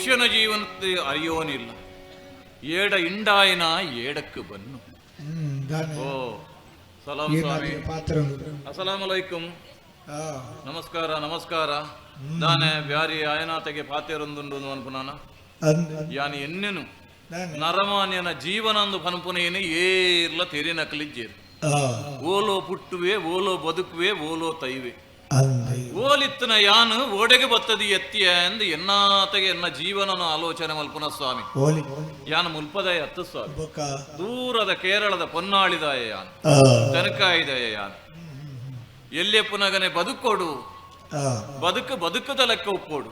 ಮನುಷ್ಯನ ಜೀವನത്തെ ಅರಿಯೋನಿಲ್ಲ. ಏಡ ಇಂಡಾಯನ ಏಡಕ್ಕೆ ಬನ್ನು. ಓ ಸಲಾಂ ಸ್ವಾಮಿ. ಏನಾದ್ರೆ ಪಾತ್ರ ಉಂಟು. ಅಸಲಾಂ ಅಲೈಕುಂ ಆ, ನಮಸ್ಕಾರ ನಮಸ್ಕಾರ. ದಾನೆ ಬ್ಯಾರಿ ಆಯನಾತೆಗೆ ಪಾತೆರೊಂದುಂಡು ಅನ್ಪುನಾನ ಯಾನಿ ಎನ್ನೆನು. ನರಮಾನ್ಯನ ಜೀವನಂದು ಪನ್ಪುನೇನೆ ಏರ್ಲ ತೆರೆ ನಕಲಿಜ್ಜೇರು. ಆ, ಓಲೋ ಪುಟ್ಟುವೆ ಓಲೋ ಬದುಕುವೆ ಓಲೋ ತೈವೆ. ಓಲಿತ್ತನ ಯಾನು ಓಡೆಗೆ ಬತ್ತದಿ ಎತ್ತಿಯ ಎಂದು ಎನ್ನಾತಗೆ ಎನ್ನ ಜೀವನನ ಆಲೋಚನೆ ಮಲ್ಪುನ ಸ್ವಾಮಿ. ಯಾನ ಮುಲ್ಪದಯ ಅತ್ತ ಸ್ವಾಮಿ. ದೂರದ ಕೇರಳದ ಪೊನ್ನಾಳಿದಾಯ ಯಾನು. ತನಕಾಯಿದಯ ಯಾನು. ಪುನಗನೆ ಬದುಕೋಡು. ಬದುಕು ಬದುಕದ ಲೆಕ್ಕ ಉಪ್ಪೋಡು.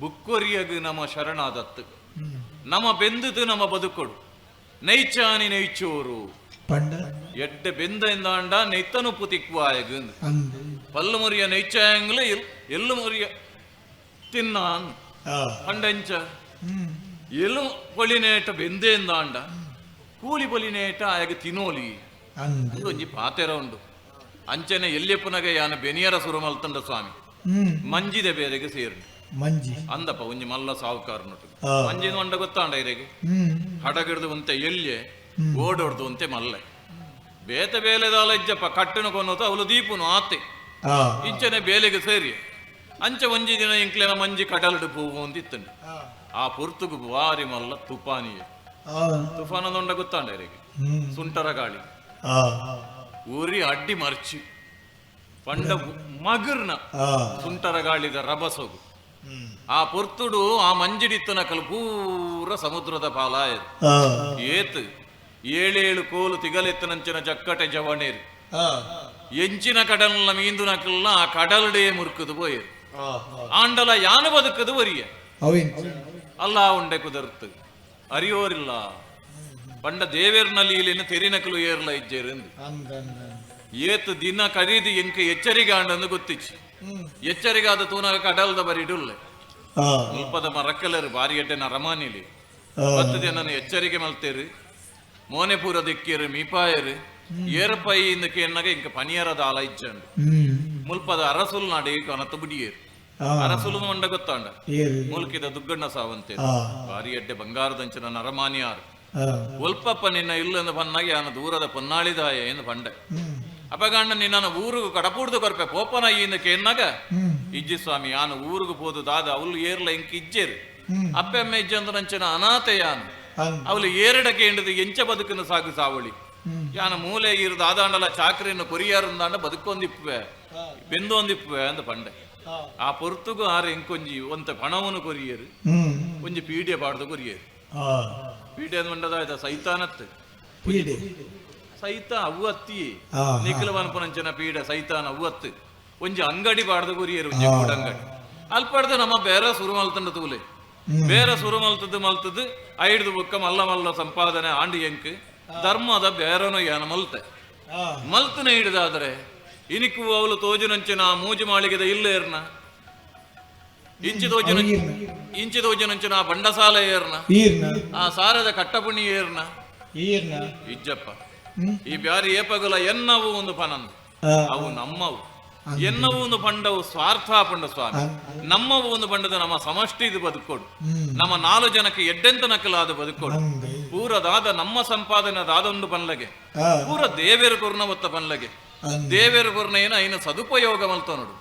ಬುಕ್ಕೊರಿಯಗು ನಮ್ಮ ಶರಣಾದತ್ತು. ನಮ್ಮ ಬೆಂದದು ನಮ್ಮ ಬದುಕೋಡು. ನೈಚಾನಿ ನೈಚೋರು ಎಡ್ಡೆ ಬೆಂದ ಎಂದಾಂಡ ನೆತ್ತನು ಪುತಿಕ್ವಾಯಗು. ಅಂದ್. முறிய ಮುರಿಯ ನೈಚಾಯಂಗ್ಲ ಎಲ್ಲು ಮುರಿಯ ತಿನ್ನಾನ್ ಆ, ಪಂಡಂಚ. ಎಲ್ಲು ಪೊಲಿನೇಟ ಬೆಂದೆಂದಾಂಡ ಕೂಲಿ ಪೊಲಿನೇಟ ತಿನೋಲಿ. ಅದು ಒಂಜಿ ಪಾತೆರ ಉಂಡು ಅಂಚನೆ ಎಲ್ಯಪ್ಪನಗ ಯಾನ ಬೆನಿಯರ ಸುರ ಮಲ್ತಂಡ ಸ್ವಾಮಿ ಮಂಜಿದ ಬೇರೆಗೆ ಸೇರಿ ಮಂಜಿ ಅಂದಪ್ಪ ಒಂಜಿ ಮಲ್ಲ ಸಾವುಕಾರನೊಟ್ಟು ಆ. ಮಂಜಿನ ಮಂಡ ಗೊತ್ತಾಂಡ ಇರೆಗೆ ಹಡಗಿಡ್ದು ಅಂತ ಎಲ್ಯೆ ಓಡೋಡ್ದು ಅಂತೆ ಮಲ್ಲೆ ಬೇತ ಬೇಲೆದಾಲ ಇಜ್ಜಪ್ಪ ಕಟ್ಟನು ಕೊನ್ನೋತ ಅವಳು ದೀಪನು ಆತೆ ಇಂಚನೆ ಬೇಲೆಗೆ ಸೇರಿ ಅಂಚ ಒಂಜಿ ದಿನ ಇಂಕ್ಲೆನ ಮಂಜಿ ಕಡಲ್ಡು ಪೂವು ಅಂದಿತ್ತಂಡು ಆ, ಆ ಪುರ್ತುಗು ಬಾರಿ ಮಲ್ಲ ತುಫಾನಿಯೆ ತುಫಾನದೊಂಡ ಗೊತ್ತಾಂಡ ಇರೆಗೆ ಸುಂಟರ ಗಾಳಿ. ಊರಿ ಅಡ್ಡಿ ಮರ್ಚಿ. ಪಂಡ ಮಗರ್ನ ಸುಂಟರ ಗಾಳಿದ ರಭಸೋಗು. ಆ ಪೊರ್ತುಡು ಆ ಮಂಜಿಡಿತ್ತನ ಕಲ್ ಪೂರ ಸಮುದ್ರದ ಪಾಲಾಯರು ಏತ್ ಏಳೇಳು ಕೋಲು ತಿಗಲೆತ್ತನಂಚಿನ ಜಕ್ಕಟೆ ಜವಣೇರು. ಆ, ಎಂಚಿನ ಕಡಲ್ನ ಮೀಂದುನಕಲ್ನ ಆ ಕಡಲ್ಡೇ ಮುರುಕುದು போயிரு ಆ, ಆಂಡಲ ಯಾನು ಬದುಕದು ಒರಿಯ ಅವಿನ್ ಅಲ್ಲ ಉಂಡೆ ಕುದರ್ತು ಅರಿಯೋರಿಲ್ಲ ಪಂಡ ದೇವೇರ್ನಲ್ಲಿ ಇಲ್ಲಿನ ತೆರಿನಕಲು ಏರ್ಲ ಇಜ್ಜೇರು ಎಂದು ಅಂದ್, ಅಂದ್, ಅಂದ್. ಏತ್ ದಿನ ಕರೀದಿ ಎಂಕ ಎಚ್ಚರಿಕೆ ಆಂಡಂದು ಗೊತ್ತಿಚ್ಚಿ ಹ್ಮ್. ಎಚ್ಚರಿಗಾದ ತೂನಗ ಕಡಲ್ದ ಬರಿಡುಲ್ಲೆ ಆ, ಮುಲ್ಪದ ಮರಕ್ಕಲರು ಬಾರಿ ಎಡ್ಡೆನ ರಮಾನಿಲಿ ಆ, ಹತ್ತು ಜನನ ಎಚ್ಚರಿಕೆ ಮಲ್ತೇರು ಮೋನೆಪುರ ದಿಕ್ಕಿರು ಮೀಪಾಯರು ಏರಪೈ ಇಂದಕ್ಕೆ ಎನ್ನಗ ಇಂಕ ಪನಿಯರದ ಆಲ ಇಜ್ಜಂಡು ಹ್ಮ್. ಮುಲ್ಪದ ಅರಸುಲ್ ನಾಡಿ ಕೊನತ ಬುಡಿಯೇರು ಆ, ಅರಸುಲು ಮಂಡ ಗೊತ್ತಾಂಡ ಏರು. ಮುಲ್ಕಿದ ದುಗ್ಗಣ್ಣ ಸಾವಂತೆ ಆ, ಬಾರಿ ಎಡ್ಡೆ ಬಂಗಾರದಂಚಿನ ನರಮಾನಿಯಾರು ಆ, ಒಲ್ಪಪ್ಪ ನಿನ್ನ ಇಲ್ಲಂದು ಪನ್ನಾಗಿ ಆನ ದೂರದ ಪೊನ್ನಾಳಿದಾಯ ಎಂದು ಪಂಡೆ ಹ್ಮ್. ಅಪಗಂಡ ನಿನ್ನ ಊರುಗು ಕಡಪೂಡ್ದು ಕೊರ್ಪೆ ಪೋಪನ ಇಂದಕ್ಕೆ ಎನ್ನಗ ಹ್ಮ್. ಇಜ್ಜಿ ಸ್ವಾಮಿ ಆನ ಊರುಗು ಪೋದು ದಾದ ಅವಳು ಏರ್ಲ ಇಂಕ ಇಜ್ಜೇರು ಹ್ಮ್. ಅಪ್ಪೆ ಅಮ್ಮ ಇಜ್ಜಂದರಂಚನ ಅನಾಥಯಾನು ಅಂದ್. ಅವಳು ಏರಡಕ್ಕೆ ಎಂಡದು ಎಂಚ ಬದುಕನ್ನು ಸಾಗು ಸಾವಳಿ ಹ್ಮ್. ಯಾನ ಮೂಲೆ ಇರು ದಾದಾಂಡಲ ಚಾಕ್ರಿಯನ್ನು ಕೊರಿಯಾರುಂದಾಂಡ ಬದುಕೊಂದಿಪ್ಪುವೆ ಬೆಂದೊಂದಿಪ್ಪುವೆ ಅಂದ ಪಂಡೆ ಆ, ಆ ಪೊರ್ತುಗು ಆರು ಎಂಕೊಂಜಿ ಒಂತ ಪಣವನ್ನು ಕೊರಿಯರು ಹ್ಮ್. ಒಂಜಿ ಪೀಡಿಯ ಪಾಡ್ದು ಕೊರಿಯರು ಆ, ಪೀಡಿಯ ಮಂಡದ ಸೈತಾನತ್ ಪೀಡೆ ಸೈತ ಅವ್ವು ಅತ್ತಿ ಆ, ನಿಖಿಲ ವನಪನಂಚನ ಪೀಡ ಸೈತಾನ ಅವ್ವು ಅತ್ತು ಒಂಜಿ ಅಂಗಡಿ ಪಾಡ್ದು ಕೊರಿಯರು ಒಂಜಿ ಕೂಡ ಅಂಗಡಿ ಅಲ್ಪಡ್ದು ನಮ್ಮ ಬೇರೆ ಸುರು ಮಲ್ತಂಡ ತೂಲೆ ಹ್ಮ್. ಬೇರೆ ಸುರು ಮಲ್ತದ್ದು ಮಲ್ತದ್ದು ಐಡ್ದು ಬುಕ್ಕ ಮಲ್ಲ ಮಲ್ಲ ಸಂಪಾದನೆ ಆಂಡಿ ಎಂಕ್ ಧರ್ಮದ ಬೇರನು ಯಾನ ಮಲ್ತೆ? ಮಲ್ತನೆ ಹಿಡಿದಾದ್ರೆ ಇನಿಕು ಅವಳು ತೋಜುನಂಚಿನ ಮೂಜು ಮಾಳಿಗೆದ ಇಲ್ಲೇರ್ನ ಇಂಚಿ ತೋಜನ ಇಂಚಿ ತೋಜನಂಚಿನ ಬಂಡಸಾಲ ಏರ್ನ? ಆ ಸಾರದ ಕಟ್ಟಪುಣಿ ಏರ್ನ? ಇಜ್ಜಪ್ಪ. ಈ ಬ್ಯಾರಿ ಏಪಗಲ ಎನ್ನವು ಒಂದು ಪನಂದು ಅವು ನಮ್ಮವು. ಎನ್ನವು ಒಂದು ಪಂಡವು ಸ್ವಾರ್ಥ ಪಂಡ ಸ್ವಾಮಿ. ನಮ್ಮವು ಒಂದು ಪಂಡದ ನಮ್ಮ ಸಮಷ್ಟಿ ಇದು ಬದುಕೋಡು. ನಮ್ಮ ನಾಲ್ಕು ಜನಕ್ಕೆ ಎಡ್ಡೆಂತ ನಕಲಾದ ಬದುಕೋಡು. ಪೂರದಾದ ನಮ್ಮ ಸಂಪಾದನೆ ದಾದೊಂದು ಪನ್ಲಗೆ ಪೂರ ದೇವೇರ ಕೊರ್ನ ಒತ್ತ ಪನ್ಲಗೆ ದೇವೇರ ಕೊರ್ನ ಏನ ಐನ ಸದುಪಯೋಗ ಮಲ್ತ ನೋಡು.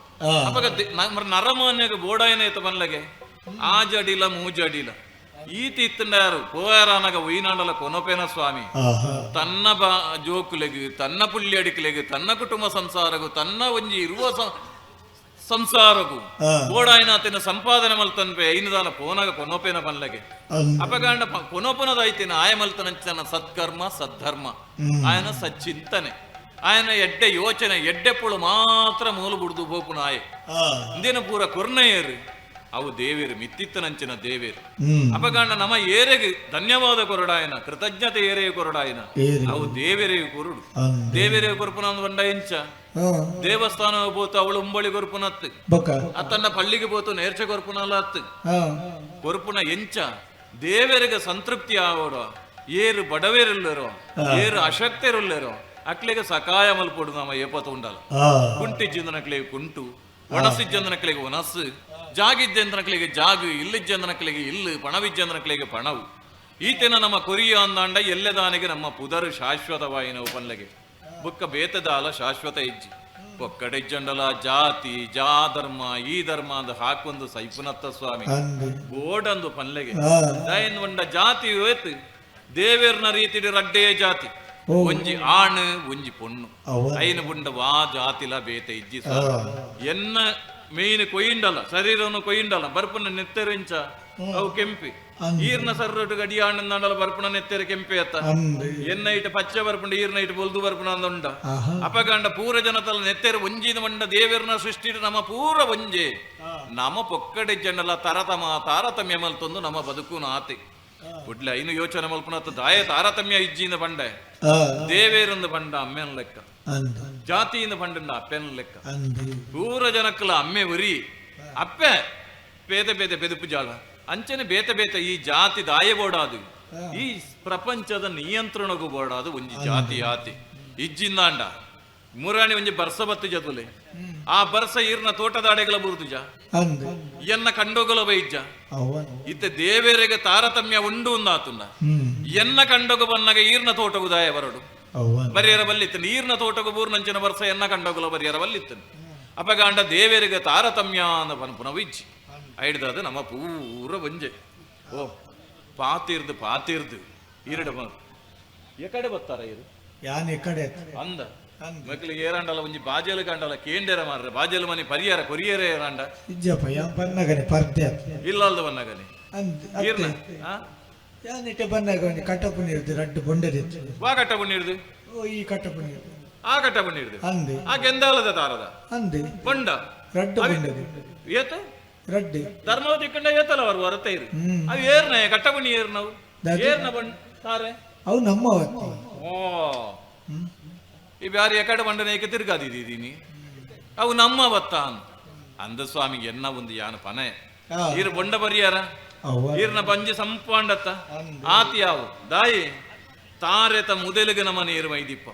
ನರಮಾನ್ಯ ಬೋಡಾಯನ ನರಮಾನ್ಯಗ ಪನ್ಲಗೆ ಆಜಡಿಲ ಮೂಜಡಿಲ ಇತ್ತಂಡಾರು ಪೋಯಾರಾನಗ ಒಯ್ನಾಡಲ ಕೊನಪೇನ ಸ್ವಾಮಿ. ಆಹಾ. ತನ್ನ ಬಾ ಜೋಕುಲೆಗು ತನ್ನ ಪುಳ್ಳಿ ಅಡಿಕಲೆಗು ತನ್ನ ಕುಟುಂಬ ಸಂಸಾರಗು ತನ್ನ ಒಂಜಿ ಇರುವ ಸಂಸಾರಗು. ಆ. ಬೋಡಾಯನಾತಿನ ಸಂಪಾದನೆ ಮಲ್ತನ್ಪೆ ಐನದಾನ ಪೋನಗ ಕೊನೋಪೇನ ಪನ್ಲಗೆ. ಅಪಗಾಂಡ ಪ- ಕೊನೋಪನದೈತಿನ ಆಯ ಮಲ್ತನಂಚನ ಸತ್ಕರ್ಮ ಸದ್ಧರ್ಮ. ಆಯನ ಸಚ್ಚಿಂತನೆ. ಆಯನ ಎಡ್ಡೆ ಯೋಚನೆ ಎಡ್ಡೆಪ್ಪುಳು ಮಾತ್ರ ಮೂಲು ಬುಡ್ದು ಬೋಪುನ ಆಯ. ಆ, ಇಂದಿನ ಪೂರ ಕೊರ್ನೆಯರು ಅವು ದೇವೇರು ಮಿತ್ತಿತ್ತನಂಚಿನ ದೇವೇರು. ಅಪಗಾಂಡ ನಮ ಏರೆಗೆ ಧನ್ಯವಾದ ಕೊರಡಾಯನ ಕೃತಜ್ಞತೆ ಏರೆಯ ಕೊರಡಾಯನ. ಅವು ದೇವೆರೆಯ ಕೊರುಡು. ದೇವೆರೆಯ ಕೊರಪುನ ಬಂಡ ಇಂಚ. ದೇವಸ್ಥಾನ ಬೋತು ಅವಳು ಉಂಬಳಿ ಕೊರಪುನ ಅತ್ತು ಅತ್ತನ್ನ ಪಳ್ಳಿಗೆ ಹೋತು ನೇರ್ಚ ಕೊರಪುನಲ್ಲ ಹತ್ತು ಆ, ಕೊರಪುನ ಎಂಚ. ದೇವರಿಗೆ ಸಂತೃಪ್ತಿ ಆಗೋಡ ಏರು ಬಡವೇರಿಲ್ಲರೋ. ಏರು ಅಶಕ್ತರಿಲ್ಲರೋ. ಅಕ್ಲೆಗೆ ಸಕಾಯ ಮಲ್ಪೊಡು ನಮ್ಮ ಏಪತ್ತು ಉಂಡಲ್ಲ ಆ, ಕುಂಟಿ ಜಿಂದನಕ್ಲೆಗೆ ಕುಂಟು ಒಣಸಿ ಜಂದನಕ್ಲೆಗೆ ಒನಸು ಜಾಗಿದ್ದೆಂದ್ರಕ್ಲಿಗೆ ಜಾಗು ಇಲ್ಲಿಜ್ಜೆಂದ್ರಕ್ಲಿಗೆ ಇಲ್ಲು ಪಣವಿಜ್ಜೆಂದ್ರಕ್ಲಿಗೆ ಪಣವು. ಈತನ ನಮ್ಮ ಕೊರಿಯ ಅಂದಾಂಡ ಎಲ್ಲದಾನಿಗೆ ನಮ್ಮ ಪುದರು ಶಾಶ್ವತವಾಯಿನ ಪಲ್ಲೆಗೆ ಬುಕ್ಕ ಬೇತದಾಲ ಶಾಶ್ವತ ಇಜ್ಜಿ. ಒಕ್ಕಡೆಜ್ಜಂಡಲ ಜಾತಿ ಜಾ ಧರ್ಮ ಈ ಧರ್ಮ ಅಂದ ಹಾಕೊಂದು ಸೈಪುನತ್ತ ಸ್ವಾಮಿ. ಬೋಡಂದು ಪಲ್ಲೆಗೆ ಆ ದಯನ್ ಒಂಡ ಜಾತಿ ಏತ್ ದೇವೇರ್ನ ರೀತಿಡಿ ರಡ್ಡೇ ಜಾತಿ. ಒಂಜಿ ಆಣ್ ಒಂಜಿ ಪೊಣ್ಣು ಐನ ಬುಂಡ ವಾ ಜಾತಿಲ ಬೇತ ಇಜ್ಜಿ ಎನ್ನ ಮೇಯ್ನ್ ಕೊಯ್ಯಿಂಡಲ್ಲ ಶರೀರವನ್ನು ಕೊಯ್ಯಿಂಡಲ್ಲ ಬರ್ಪನ ನೆತ್ತೆರೆಂಚ ಅವು ಕೆಂಪಿ. ಈರ್ನ ಸರ್ರೊಟ್ಟು ಗಡಿಯಾಂಡಂದಾಂಡಲ ಬರ್ಪಣ ನೆತ್ತೆರ ಕೆಂಪೆ ಅತ್ತ. ಎನ್ನ ಇಟ್ಟು ಪಚ್ಚ ಬರ್ಪುಂಡ ಈರ್ನ ಇಟ್ಟು ಬೊಲ್ದು ಬರ್ಪುನ ಅಂದುಂಡ ಅಪಗಾಂಡ ಪೂರ ಜನತಲ ನೆತ್ತೆರ ಒಂಜಿನ ಮಂಡ ದೇವೇರ್ನ ಸೃಷ್ಟಿ ನಮ ಪೂರ ಒಂಜೆ. ನಮ ಪೊಕ್ಕಡೆ ಜನಲ ತರತಮ ತಾರತಮ್ಯ ಮಲ್ತೊಂದು ನಮ್ಮ ಬದುಕುನ ಆತೆ ಕುಡ್ಲೆ ಐನು ಯೋಚನೆ ಮಲ್ಪನ ದಾಯ ತಾರತಮ್ಯ ಇಜ್ಜಿನ ಬಂಡೆ. ದೇವೇರಂದು ಬಂಡ ಅಮ್ಮೆನ ಲೆಕ್ಕ. ಅಂದು. ಜಾತಿಯಿಂದ ಲೆಕ್ಕ. ಅಂದು. ಪೂರ ಜನಕ್ಕಲ ಅಮ್ಮೆ ಉರಿ. ಅಪ್ಪೆ ಬೇತೆ ಬೇತೆ ಬೆದುಪು ಜಾಲ. ಅಂಚನೆ ಬೇತೆ ಬೇತೆ ಈ ಜಾತಿ ದಾಯಬೋಡಾದು. ಈ ಪ್ರಪಂಚದ ನಿಯಂತ್ರಣಗೂ ಬೋಡಾದು ಒಂಜಿ ಜಾತಿ ಆತಿ. ಇಜ್ಜಿಂದಾಂಡ. ಮೂರಾಣಿ ಒಂಜಿ ಬರ್ಸ ಬತ್ತು ಜತುಲೆ ಆ ಬರ್ಸ ಈರ್ನ ತೋಟದಾಡೆಗಳ ಬುರುದುಜ ಎನ್ನ ಕಂಡೋಗಲ ಬೈಜ್ಜ. ಇತ್ತ ದೇವೇರೆಗೆ ತಾರತಮ್ಯ ಉಂಡು ಒಂದಾತುಂಡ ಹ್ಮ್. ಎನ್ನ ಕಂಡೋಗ ಬನ್ನಗ ಈರ್ನ ತೋಟಗುದಾಯ ಬರಡು ಅವನ್ ಬರಿಯರ ಬಲ್ಲಿತ್ತು ನೀರ್ನ ತೋಟಗು ಬೂರ್ನಂಚಿನ ವರ್ಷ ಎನ್ನ ಕಂಡಗುಲ ಬರಿಯರ ಬಲ್ಲಿತ್ತು ಅಪಗಾಂಡ ದೇವೇರಿಗೆ ತಾರತಮ್ಯ ವಿಜ್ಜಿ ಐಡ್ದದು ನಮ್ಮ ಪೂರ ಒಂಜೆ ಓ ಪಾತಿರ್ದು ಪಾತಿರ್ದು. ಈರಡ ಎಕಡೆ ಬತ್ತಾರ ಇರು ಯಾನ್ ಎಕಡೆ? ಕಡೆ ಅಂದ. ಮಕ್ಕಳಿಗೆ ಏರಂಡಲ್ಲ ಒಂಜಿ ಬಾಜಲು ಕಂಡಲ್ಲ ಕೇಂಡೆರ ಮಾರ್ರೆ. ಬಾಜಲು ಮನೆ ಪರಿಯರ ಕೊರಿಯರೇ ಏರಾಂಡ. ಇಜ್ಜಪ್ಪ ಬನ್ನಗನೆ ಪರ್ದೆ ಇಲ್ಲಲ್ದ ಬನ್ನಗನೆ ಈರ್ನ ಆ? ಕಟ್ಟ ಆ ಕಟ್ಟ ಅಂದು. ಆ ಗೆಂದಾಲದ ತಾರದ ಅಂದೆ. ಬಂಡ ರಡ್ಡ ಏತ? ರಡ್ಡೆ. ಧರ್ಮವತಿ ಕಂಡ ಏತಲ ಅವರು ಹೊರತ ಇರು ಅವು ಏರ್ನ ಏರ್ನವು ದಾದಿ. ಏರ್ನ ಬಣ್ಣ ತಾರೆ? ಅವು ನಮ್ಮ ಓ. ಈ ಬ್ಯಾರಿ ಎಕಡ ಬಂಡನ ಏಕೆ ತಿರ್ಗಾದಿದ್ದೀನಿ ಅವು ನಮ್ಮ ಬತ್ತ ಅಂದ ಸ್ವಾಮಿಗೆ ಎನ್ನ ಒಂದು ಯಾನ ಪನೆ ಇರು ಬೊಂಡ ಬರಿಯಾರ? ಈರ್ನ ಬಂಜಿ ಸಂಪಾಂಡತ್ತ. ಆತಿ ಯಾವು? ದಾಯಿ ತಾರೆತ ಮುದಲಿಗೆ ನಮ್ಮ ನೀರು ಮೈದಿಪ್ಪ